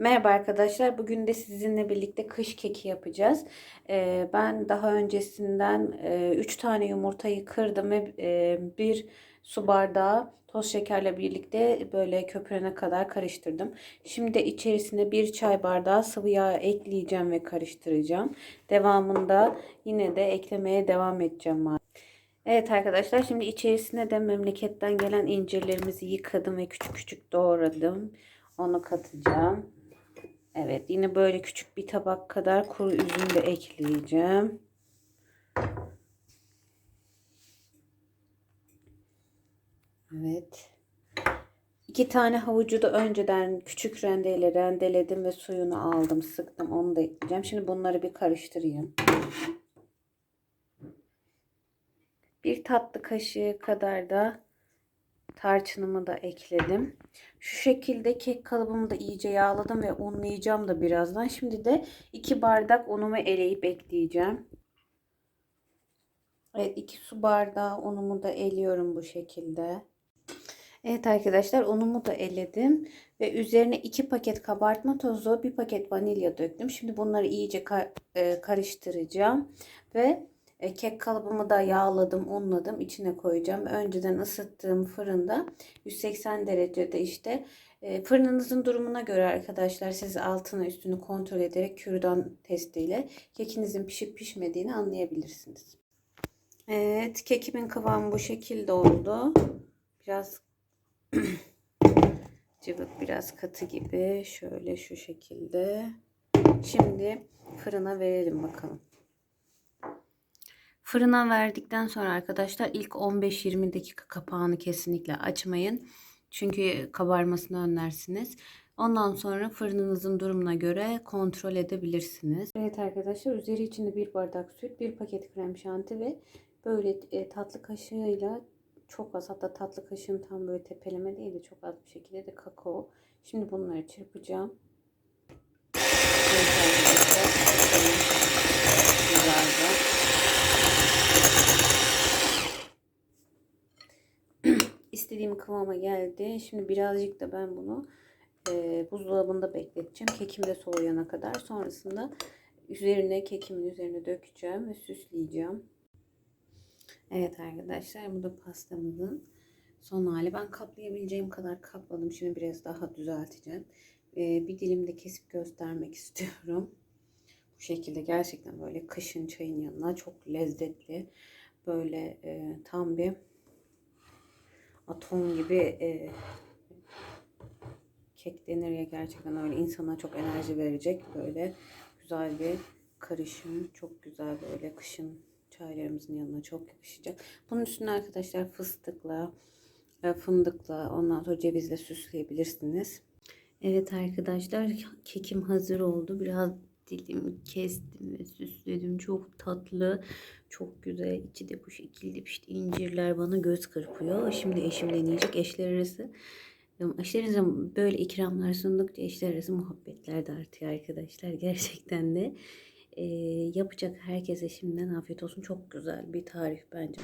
Merhaba arkadaşlar. Bugün de sizinle birlikte kış keki yapacağız. Ee, ben daha öncesinden 3 tane yumurtayı kırdım ve e, bir su bardağı toz şekerle birlikte böyle köpürene kadar karıştırdım. Şimdi içerisine bir çay bardağı sıvı yağ ekleyeceğim ve karıştıracağım. Devamında yine de eklemeye devam edeceğim. Evet arkadaşlar şimdi içerisine de memleketten gelen incirlerimizi yıkadım ve küçük küçük doğradım. Onu katacağım. Evet yine böyle küçük bir tabak kadar kuru üzüm de ekleyeceğim. Evet. İki tane havucu da önceden küçük rendeyle rendeledim ve suyunu aldım, sıktım. Onu da ekleyeceğim. Şimdi bunları bir karıştırayım. Bir tatlı kaşığı kadar da tarçınımı da ekledim. Şu şekilde kek kalıbımı da iyice yağladım ve unlayacağım da birazdan. Şimdi de 2 bardak unumu eleyip ekleyeceğim. Evet 2 su bardağı unumu da eliyorum bu şekilde. Evet arkadaşlar unumu da eledim ve üzerine 2 paket kabartma tozu, 1 paket vanilya döktüm. Şimdi bunları iyice e, karıştıracağım ve e, kek kalıbımı da yağladım, unladım. içine koyacağım. Önceden ısıttığım fırında 180 derecede işte e, fırınınızın durumuna göre arkadaşlar siz altını üstünü kontrol ederek kürdan testiyle kekinizin pişip pişmediğini anlayabilirsiniz. Evet kekimin kıvamı bu şekilde oldu. Biraz cıvık biraz katı gibi şöyle şu şekilde. Şimdi fırına verelim bakalım. Fırına verdikten sonra arkadaşlar ilk 15-20 dakika kapağını kesinlikle açmayın. Çünkü kabarmasını önlersiniz. Ondan sonra fırınınızın durumuna göre kontrol edebilirsiniz. Evet arkadaşlar üzeri içinde bir bardak süt, bir paket krem şanti ve böyle e, tatlı kaşığıyla çok az hatta tatlı kaşığın tam böyle tepeleme değil de çok az bir şekilde de kakao. Şimdi bunları çırpacağım. Evet arkadaşlar. Güzelce. İstediğim kıvama geldi. Şimdi birazcık da ben bunu e, buzdolabında bekleteceğim. Kekim de soğuyana kadar. Sonrasında üzerine kekimin üzerine dökeceğim ve süsleyeceğim. Evet arkadaşlar bu da pastamızın son hali. Ben kaplayabileceğim kadar kapladım. Şimdi biraz daha düzelteceğim. E, bir dilim de kesip göstermek istiyorum. Bu şekilde gerçekten böyle kışın çayın yanına çok lezzetli. Böyle e, tam bir atom gibi e, kek denir ya gerçekten öyle insana çok enerji verecek böyle güzel bir karışım çok güzel böyle kışın çaylarımızın yanına çok yakışacak. Bunun üstüne arkadaşlar fıstıkla e, fındıkla ondan sonra cevizle süsleyebilirsiniz. Evet arkadaşlar kekim hazır oldu. Biraz dilim kestim ve süsledim. Çok tatlı, çok güzel. İçi de bu şekilde işte incirler bana göz kırpıyor. Şimdi eşim deneyecek. Eşler arası Eşlerinize böyle ikramlar sundukça eşler arası muhabbetler de artıyor arkadaşlar. Gerçekten de e, yapacak herkese şimdiden afiyet olsun. Çok güzel bir tarif bence.